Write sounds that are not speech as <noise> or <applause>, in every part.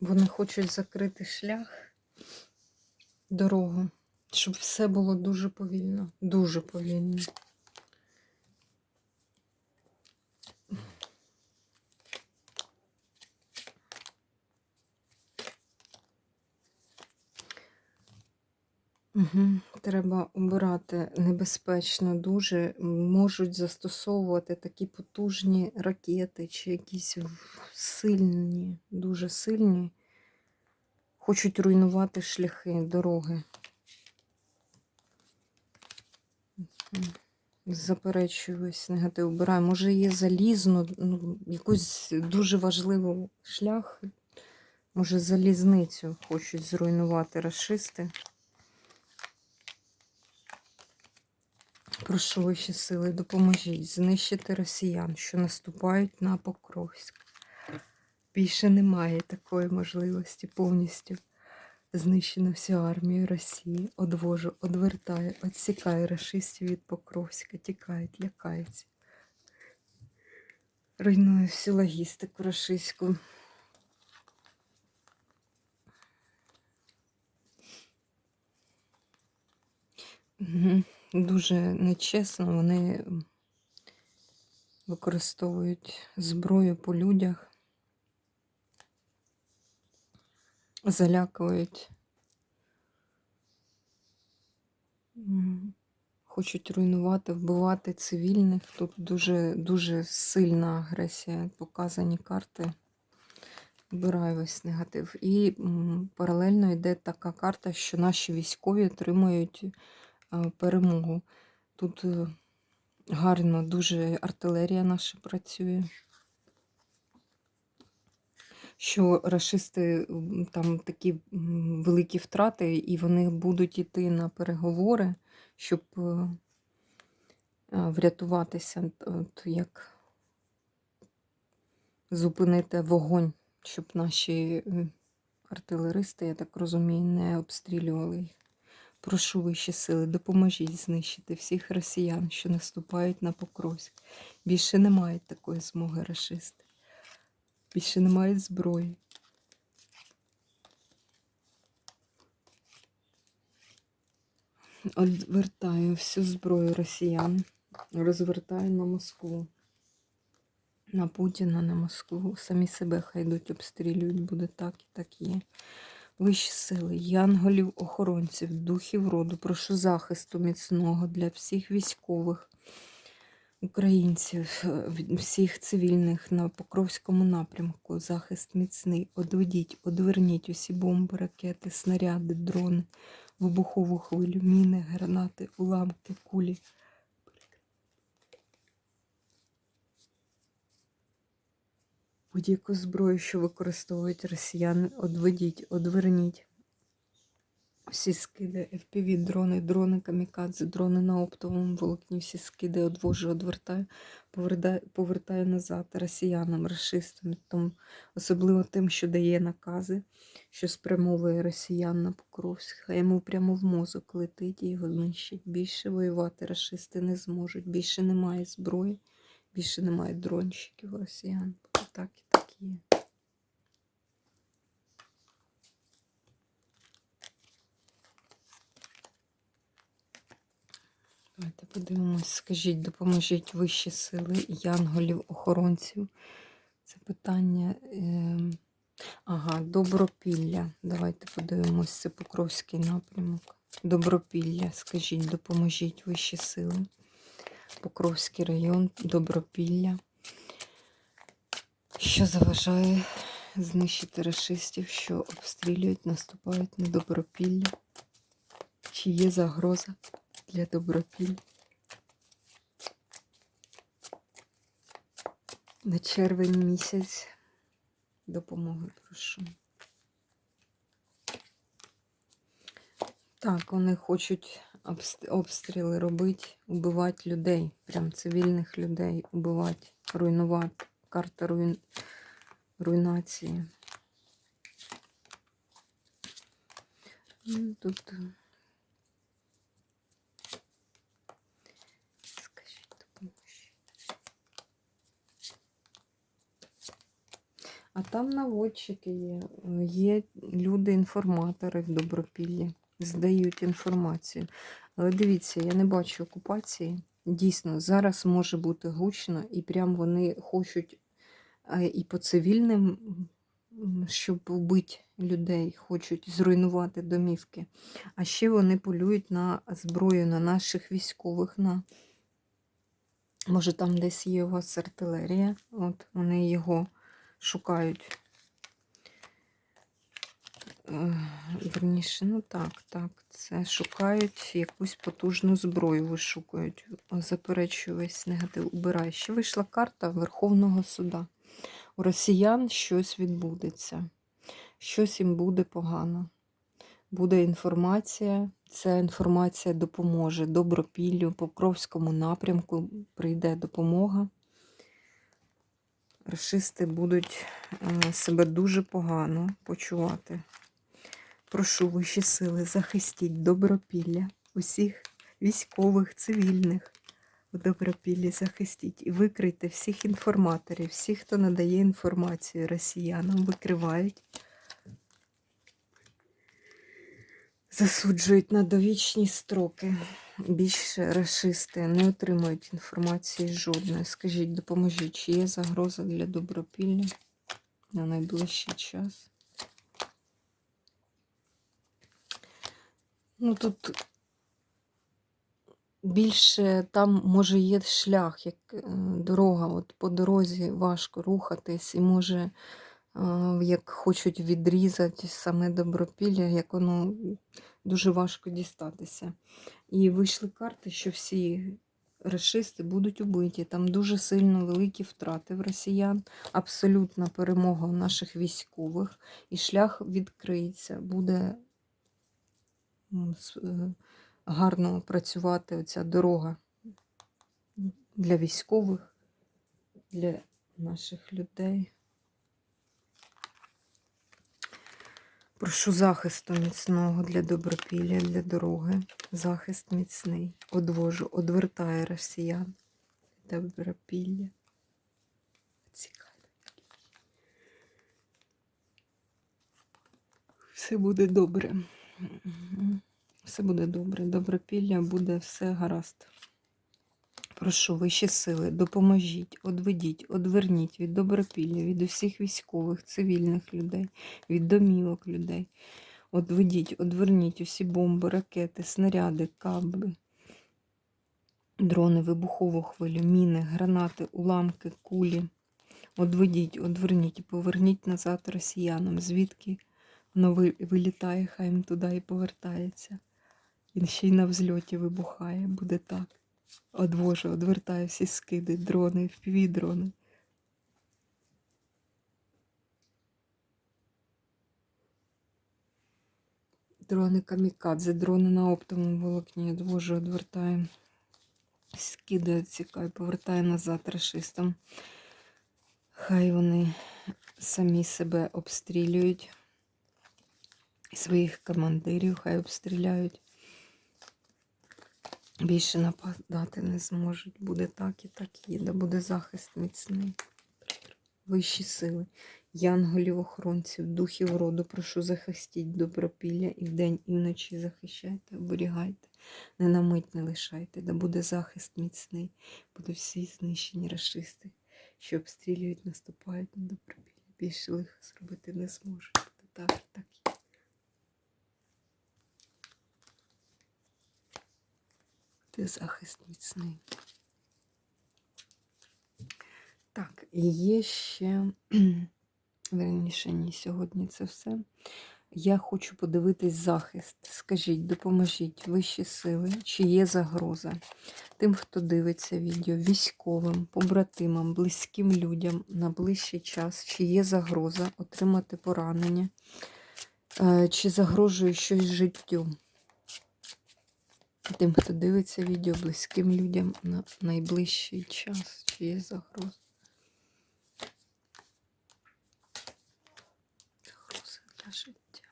Вони хочуть закрити шлях, дорогу, щоб все було дуже повільно, дуже повільно. Угу. Треба обирати небезпечно дуже. Можуть застосовувати такі потужні ракети чи якісь сильні, дуже сильні. Хочуть руйнувати шляхи, дороги. Заперечую весь негатив. Обираю. Може, є залізну, ну, якусь дуже важливий шлях. Може, залізницю хочуть зруйнувати расисти. Прошу вищі сили, допоможіть знищити росіян, що наступають на Покровськ. Більше немає такої можливості повністю. Знищено всю армію Росії. Одвожу, одвертаю, відсікаю рашистів від Покровська, тікають, лякаються. Руйную всю логістику рашистську. Мгм. Дуже нечесно, вони використовують зброю по людях, залякують, хочуть руйнувати, вбивати цивільних. Тут дуже, дуже сильна агресія, показані карти. Вбираю весь негатив. І паралельно йде така карта, що наші військові отримують перемогу. Тут е, гарно дуже артилерія наша працює. Що рашисти м, там такі великі втрати, і вони будуть йти на переговори, щоб е, е, врятуватися, от як зупинити вогонь, щоб наші артилеристи, я так розумію, не обстрілювали їх. Прошу вищі сили, допоможіть знищити всіх росіян, що наступають на Покровськ. Більше не мають такої змоги рашисти. Більше не мають зброї. Одвертаю всю зброю росіян, розвертаю на Москву. На Путіна, на Москву. Самі себе хай йдуть, обстрілюють, буде так і так є. Вищі сили, янголів, охоронців, духів роду, прошу захисту міцного для всіх військових, українців, е, всіх цивільних на Покровському напрямку. Захист міцний. Одведіть, одверніть усі бомби, ракети, снаряди, дрони, вибухову хвилю, міни, гранати, уламки, кулі. Будь-яку зброю, що використовують росіяни, одведіть, одверніть. Всі скиди, FPV, дрони, дрони, камікадзе, дрони на оптовому волокні, всі скиди одвожу, одвертаю, повертаю, повертаю назад росіянам, расистам, особливо тим, що дає накази, що спрямовує росіян на Покровськ. Хай йому прямо в мозок летить і його знищить. Більше воювати расисти не зможуть, більше немає зброї, більше немає дронщиків росіян. Так і так є. Давайте подивимось, скажіть, допоможіть вищі сили янголів, охоронців. Це питання. Е... Ага, добропілля. Давайте подивимось, це Покровський напрямок. Добропілля, скажіть, допоможіть вищі сили. Покровський район, Добропілля. Що заважає знищити расистів, що обстрілюють, наступають на добропілля? Чи є загроза для добропілля? На червень місяць допомоги прошу. Так, вони хочуть обстріли робити, убивати людей, прям цивільних людей, убивати, руйнувати. Карта руйн... руйнації. Ну, Тут. е. А там наводчики є. Є люди-інформатори в Добропіллі, здають інформацію. Але дивіться, я не бачу окупації. Дійсно, зараз може бути гучно, і прям вони хочуть е, і по цивільним, щоб вбити людей, хочуть зруйнувати домівки. А ще вони полюють на зброю, на наших військових. на Може, там десь є у вас артилерія. От вони його шукають. Е, Верніше, ну так, так. Це шукають якусь потужну зброю, вишукують. Заперечую весь негатив. Убираю. Ще вийшла карта Верховного суда. У росіян щось відбудеться. Щось їм буде погано. Буде інформація. Ця інформація допоможе Добропіллю, Покровському напрямку прийде допомога. Рашисти будуть е, себе дуже погано почувати. Прошу вищі сили, захистіть Добропілля, усіх військових, цивільних у Добропіллі захистіть і викрийте всіх інформаторів, всіх, хто надає інформацію росіянам, викривають. засуджують на довічні строки. Більше расисти не отримують інформації жодної. Скажіть, допоможіть, чи є загроза для добропілля на найближчий час? Ну тут більше там може є шлях, як е, дорога. От по дорозі важко рухатись, і може, е, як хочуть відрізати саме добропілля, як воно дуже важко дістатися. І вийшли карти, що всі расисти будуть убиті. Там дуже сильно великі втрати в росіян, абсолютна перемога наших військових, і шлях відкриється. Буде гарно працювати оця дорога для військових, для наших людей. Прошу захисту міцного для добропілля, для дороги. Захист міцний. Одвожу, одвертає росіян. Добропілля. Цікаво. Все буде добре. Все буде добре. Добропілля буде все гаразд. Прошу вищі сили, допоможіть, одведіть, одверніть від добропілля, від усіх військових, цивільних людей, від домівок людей. Одведіть, одверніть усі бомби, ракети, снаряди, каби, дрони, вибухову хвилю, міни, гранати, уламки, кулі. Одведіть, одверніть і поверніть назад росіянам, звідки воно вилітає, хай їм туди і повертається. Він ще й на взльоті вибухає, буде так. Одвожу, одвертаю всі скиди, дрони, впівдрони. Дрони камікадзе, дрони на оптовому волокні, одвожу, одвертаю. Скиди відсікаю, повертаю назад рашистам. Хай вони самі себе обстрілюють. І своїх командирів хай обстріляють. Більше нападати не зможуть. Буде так і так. Да буде захист міцний. Вищі сили. Янголів, охоронців, духів роду, прошу захистіть добропілля і вдень, і вночі захищайте, оберігайте, не на мить не лишайте, да буде захист міцний, будуть всі знищені рашисти, що обстрілюють, наступають на добропілля. Більше лиха зробити не зможуть. Так так Ти захист міцний. Так, і є ще, <clears throat> верніше, ні, сьогодні це все. Я хочу подивитись захист. Скажіть, допоможіть вищі сили, чи є загроза тим, хто дивиться відео, військовим, побратимам, близьким людям на ближчий час, чи є загроза отримати поранення, е, чи загрожує щось життю. Тим, хто дивиться відео, близьким людям на найближчий час, чи є загроза. Загроза для життя.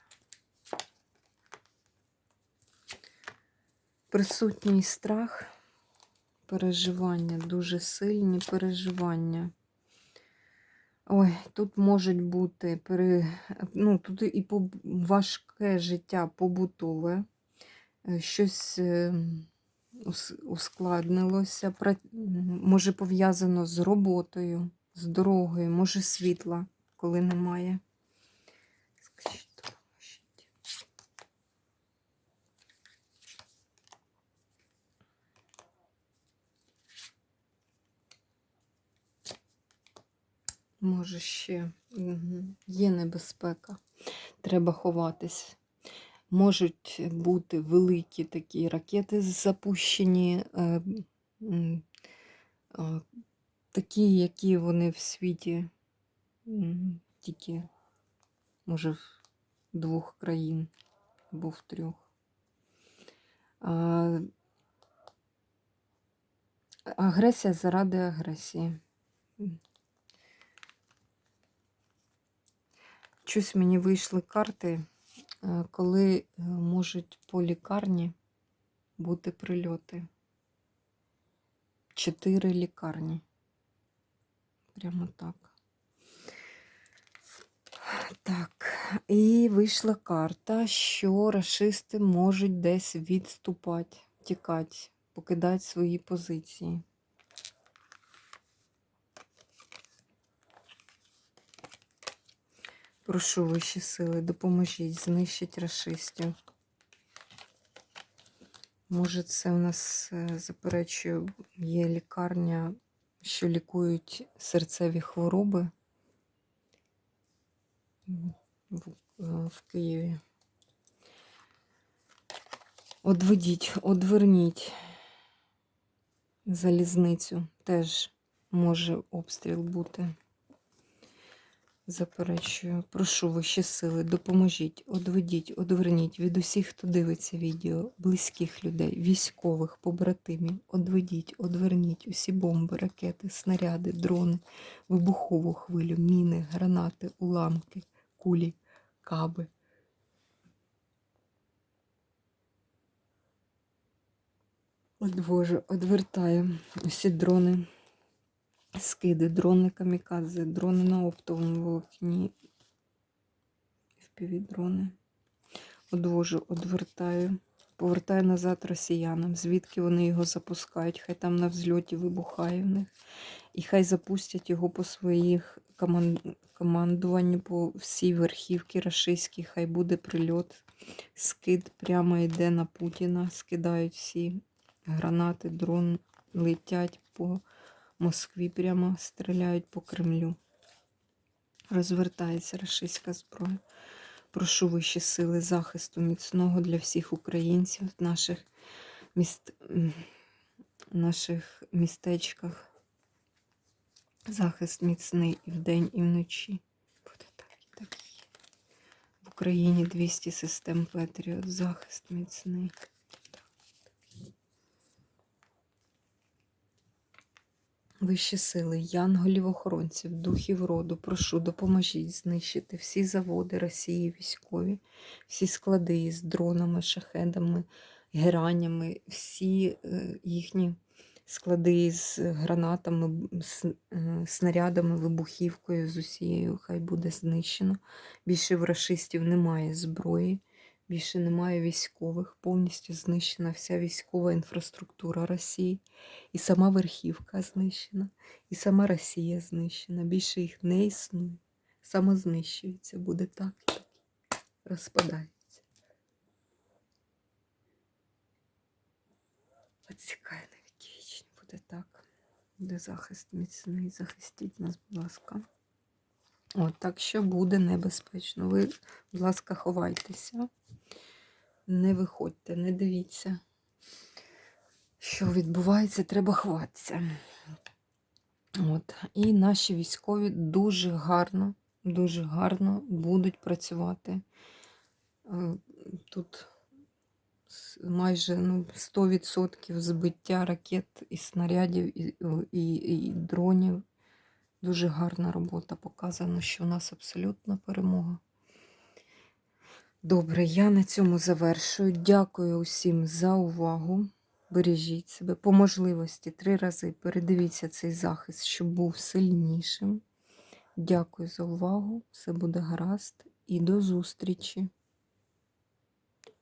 Присутній страх, переживання, дуже сильні переживання. Ой, тут можуть бути пере... ну, тут і важке життя побутове, щось е, ускладнилося, може пов'язано з роботою, з дорогою, може світла, коли немає. Може ще є небезпека, треба ховатись. Можуть бути великі такі ракети запущені, е, такі, які вони в світі тільки, може, в двох країн або в трьох. Агресія заради агресії. Щось мені вийшли карти, коли е, можуть по лікарні бути прильоти. Чотири лікарні. Прямо так. Так, і вийшла карта, що рашисти можуть десь відступати, тікати, покидати свої позиції. Прошу вищі сили, допоможіть, знищить рашистів. Може, це у нас, е, заперечую, є лікарня, що лікують серцеві хвороби в, е, в Києві. Одведіть, одверніть залізницю. Теж може обстріл бути. Заперечую, прошу вищі сили, допоможіть, одведіть, одверніть від усіх, хто дивиться відео, близьких людей, військових, побратимів, одведіть, одверніть усі бомби, ракети, снаряди, дрони, вибухову хвилю, міни, гранати, уламки, кулі, каби. Одвожу, одвертаю усі дрони скиди, дрони камікадзе, дрони на оптовому волокні, впівдрони. Одвожу, одвертаю, повертаю назад росіянам, звідки вони його запускають. Хай там на взльоті вибухає в них. І хай запустять його по своїх коман- командуванню по всій верхівці рашистській, хай буде прильот. Скид прямо йде на Путіна, скидають всі гранати, дрон летять по Москві прямо стріляють по Кремлю. Розвертається рашистська зброя. Прошу вищі сили захисту міцного для всіх українців в наших, міст... наших містечках. Захист міцний і вдень, і вночі. Буде так і так. В Україні 200 систем Петріот. Захист міцний. Вищі сили, янголів-охоронців, духів роду, прошу, допоможіть знищити всі заводи Росії військові, всі склади із дронами, шахедами, геранями, всі е, їхні склади з гранатами, е, снарядами, вибухівкою з усією, хай буде знищено. Більше в рашистів немає зброї, більше немає військових, повністю знищена вся військова інфраструктура Росії. І сама верхівка знищена, і сама Росія знищена. Більше їх не існує. Самознищується, буде так і так. Розпадається. Відсікає на вічні, буде так. Буде захист міцний. Захистіть нас, будь ласка. От, так що буде небезпечно. Ви, будь ласка, ховайтеся. Не виходьте, не дивіться, що відбувається, треба ховатися. От. І наші військові дуже гарно, дуже гарно будуть працювати. Е, Тут майже ну, 100% збиття ракет і снарядів, і, і, і дронів. Дуже гарна робота. Показано, що у нас абсолютна перемога. Добре, я на цьому завершую. Дякую усім за увагу. Бережіть себе. По можливості три рази передивіться цей захист, щоб був сильнішим. Дякую за увагу. Все буде гаразд і до зустрічі!